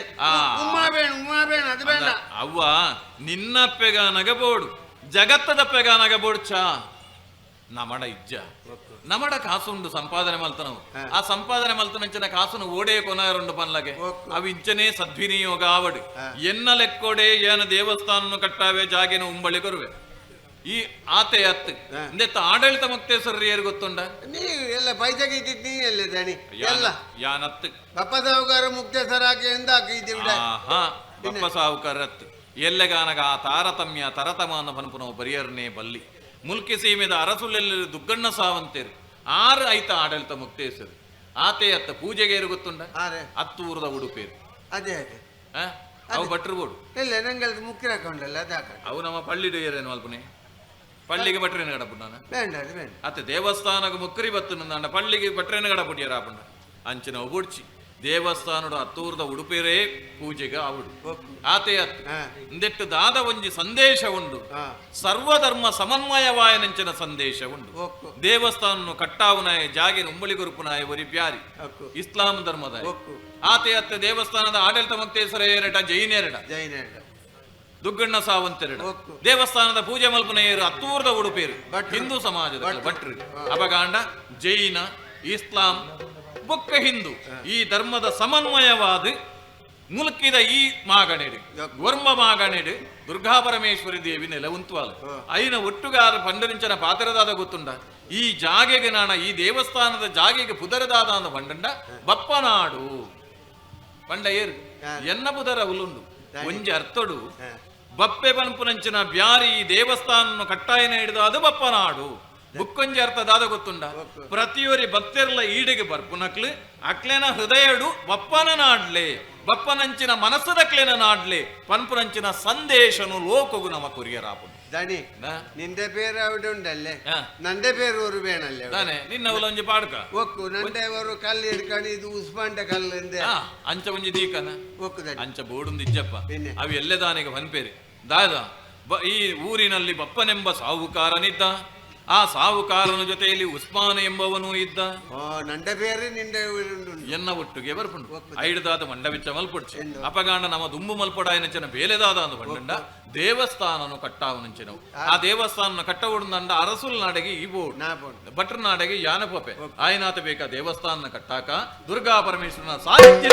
ಉಮ್ಮಾ ಬೇಡ ಉಮ್ಮಾ ಬೇಡ ಅದು ಬೇಡ. ಅವ್ವ ನಿನ್ನಪ್ಪೆಗ ನಗಬೋಡು ಜಗತ್ತದಪ್ಪೆಗ ನಗಬೋಡು ಚಾ ನಮಡ ಇಜ್ಜ. ನಮಡ ಕಾಸುಂಡು ಸಂಪಾದನೆ ಮಲ್ತನ. ಆ ಸಂಪಾದನೆ ಮಲ್ತನಂಚಿನ ಕಾಸುನು ಓಡೇ ಕೊನಾರುಂಡು ಪನ್ಲಗೆ. ಅವು ಇಂಚನೇ ಸದ್ವಿನಿಯೋಗ ಆವಡು. ಎನ್ನ ಲೆಕ್ಕೋಡೆ ಏನ ದೇವಸ್ಥಾನ ಕಟ್ಟಾವೆ ಜಾಗಿನ ಉಂಬಳಿ ಕೊರುವೆ. ಈ ಆತೆ ಅತ್ತು. ಇಂದೆತ್ತ ಆಡಳಿತ ಮುಕ್ತೇಶ್ವರರು ಏರು ಗೊತ್ತುಂಡ? ನೀ ಎಲ್ಲ ಪೈಸೆಗೆ ಇಟ್ಟಿದ್ದು ನೀ ಎಲ್ಲ ದಣಿ? ಎಲ್ಲ. ಯಾನತ್ತು. ಬಪ್ಪ ಸಾವುಕಾರ ಮುಕ್ತೇಶ್ವರಾಕೆ ಎಂದ ಹಾಕಿದ್ದೆ ಹಾ ಆಹಾ ಬಪ್ಪ ಸಾವುಕಾರತ್ ಎಲ್ಲೆಗಾನಗ ಆ ತಾರತಮ್ಯ ತರತಮಾನ ಪನ್ಪುನವು ಬರಿಯರ್ನೇ ಬಲ್ಲಿ. ಮುಲ್ಕಿ ಸೀಮೆದ ಅರಸುಲೆಲ್ಲ ದುಗ್ಗಣ್ಣ ಸಾವಂತೇರು. ಆರು ಐತ ಆಡಳಿತ ಮುಕ್ತೇಶ್ವರು. ಆತೆ ಅತ್ತ ಪೂಜೆಗೆ ಏರು ಗೊತ್ತುಂಡ? ಆರೆ ಹತ್ತೂರದ ಉಡುಪೇರು. ಅದೇ ಅದೇ? ಅವು ಭಟ್ರು ಬೋಡು ಇಲ್ಲ ನಂಗೆ ಅದು ಮುಖ್ಯ ಹಾಕೊಂಡಲ್ಲ ಅದು ಹಾಕೊಂಡು ಅವು ನಮ್ಮ ಪಳ್ಳಿಡು ಏರೇನು ಅಲ್ಪನೆ? ಪಳ್ಳಿಗೆ ಭಟ್ರೇನು ಗಡಪುಂಡ ಬೇಡ ಅದು ಬೇಡ. ಅತ್ತೆ ದೇವಸ್ಥಾನಕ್ಕೆ ಮುಕ್ಕರಿ ಬತ್ತು ನನ್ನ ಪಳ್ಳಿಗೆ ಭಟ್ರೇನು ಗಡಪುಟಿಯರ ಆಪುಂಡ ಅಂಚಿನ ಒಬುಡ್ಚಿ ದೇವಸ್ಥಾನದ ಹತ್ತೂರದ ಉಡುಪಿರೇ ಪೂಜೆಗೆ ಅವಳು ಆತೆಯ ಇಂದೆಟ್ಟು ದಾದ ಒಂಜಿ ಸಂದೇಶ ಉಂಡು ಸರ್ವಧರ್ಮ ಸಮನ್ವಯವಾಯನಂಚಿನ ಸಂದೇಶ ಉಂಡು ದೇವಸ್ಥಾನ ಕಟ್ಟಾವುನಾಯ ಜಾಗಿನ ಉಂಬಳಿ ಗುರುಪುನಾಯ ಒರಿ ಬ್ಯಾರಿ ಇಸ್ಲಾಂ ಧರ್ಮದ ಆತೆ ಅತ್ತ ದೇವಸ್ಥಾನದ ಆಡಳಿತ ಮಕ್ತೇಶ್ವರ ಎರಡ ಜೈನೇರಡ ಜೈನ ದುಗ್ಗಣ್ಣ ಸಾವಂತೆರಡ ದೇವಸ್ಥಾನದ ಪೂಜೆ ಮಲ್ಪನೆಯರು ಹತ್ತೂರದ ಉಡುಪೇರು. ಹಿಂದೂ ಸಮಾಜದ. ಭಟ್ರು. ಅಪಗಾಂಡ ಜೈನ ಇಸ್ಲಾಂ ಬೊಕ್ಕ ಹಿಂದೂ. ಈ ಧರ್ಮದ ಸಮನ್ವಯವಾದ ಮುಲ್ಕಿದ ಈ ಮಾಗಣೆಡು ವರ್ಮ ಮಾಗಣೆಡು ದುರ್ಗಾ ಪರಮೇಶ್ವರಿ ದೇವಿ ನೆಲ ಉಂತ್ವಾಲು ಐನ ಒಟ್ಟುಗಾರ ಪಂಡರಿಂಚನ ಪಾತ್ರದಾದ ಗೊತ್ತುಂಡ. ಈ ಜಾಗೆಗೆ ನಾಣ ಈ ದೇವಸ್ಥಾನದ ಜಾಗೆಗೆ ಪುದರದಾದ ಅಂದ ಪಂಡಂಡ ಬಪ್ಪನಾಡು ಪಂಡ ಏರು. ಎನ್ನ ಪುದರ ಉಲುಂಡು ಒಂಜಿ ಅರ್ಥಡು ಬಪ್ಪೆ ಪನ್ಪುನಂಚಿನ ಬ್ಯಾರಿ ಈ ದೇವಸ್ಥಾನ ಕಟ್ಟಾಯನ ಹಿಡಿದು ಅದು ಬಪ್ಪನಾಡು ಬುಕ್ಕೊಂಜಿ ಅರ್ಥ ದಾದ ಗೊತ್ತುಂಡ? ಪ್ರತಿಯೊರಿ ಭಕ್ತರ್ಲ ಈಡಿಗೆ ಬರ್ಪುನಕ್ಲು ಅಕ್ಲೇನ ಹೃದಯಡು ಬಪ್ಪನ ನಾಡ್ಲೆ ಬಪ್ಪನಂಚಿನ ಮನಸ್ಸದಕ್ಲೇನ ನಾಡ್ಲೆ ಪನ್ಪುನಂಚಿನ ಸಂದೇಶನು ಲೋಕಗು ನಮ್ಮ ಕುರಿಯರಾಪು ದಾನಿ ನಿಂದೆ ಬೇರೆ ಅವಡುಂಡಲ್ಲೇ ನಂದೆ ಬೇರೆ ಊರು ಬೇಣಲ್ಲೇ ತಾನೆ ನಿನ್ನ ಅವಲೊಂಜಿ ಪಾಡ್ಕ? ಒಕ್ಕು ನಂದೆ ಅವರು ಕಲ್ಲು ಹಿಡ್ಕೊಂಡು ಇದು ಉಸ್ಮಾಂಡ ಕಲ್ಲು ಎಂದೆ? ಅಂಚ ಒಂಜಿ ದೀಕನ? ಒಕ್ಕು ಅಂಚ ಬೋಡುಂದು ಇಜ್ಜಪ್ಪ. ಅವು ಎಲ್ಲದಾನಿಗೆ ಹೊನ್ಪೇರಿ. ದಾದ ಈ ಊರಿನಲ್ಲಿ ಬಪ್ಪನೆಂಬ ಸಾಹುಕಾರನಿದ್ದ ಆ ಸಾವುಕಾರನ ಜೊತೆಯಲ್ಲಿ ಉಸ್ಮಾನ ಎಂಬವನು ಇದ್ದ. ನಂಡ ಬೇರೆ ನಿಂಡ ಎನ್ನ ಒಟ್ಟಿಗೆ ಬರ್ಪುಂಡು ಐಡದಾದ ಮಂಡವಿಚ್ಚ ಮಲ್ಪೊಡ್ಚು. ಅಪಗಾಂಡ ನಮ್ಮ ದುಂಬು ಮಲ್ಪಡ ಎನಚನ ಬೇಲೆದಾದ ಅಂದು ಬಂಡ ದೇವಸ್ಥಾನನು ಕಟ್ಟಾವನಂಚಿನವು. ಆ ದೇವಸ್ಥಾನನ ಕಟ್ಟವುಡುಂದಂಡ ಅರಸುಲ್ ನಾಡಗೆ ಈವು ಬೋರ್ಡ್ ಭಟ್ರ ನಾಡೆಗೆ ಯಾನಪಪೆ. ಆಯನಾತ ಬೇಕಾ ದೇವಸ್ಥಾನನ ಕಟ್ಟಾಕ ದುರ್ಗಾ ಪರಮೇಶ್ವರನ ಸಾಹಿತ್ಯ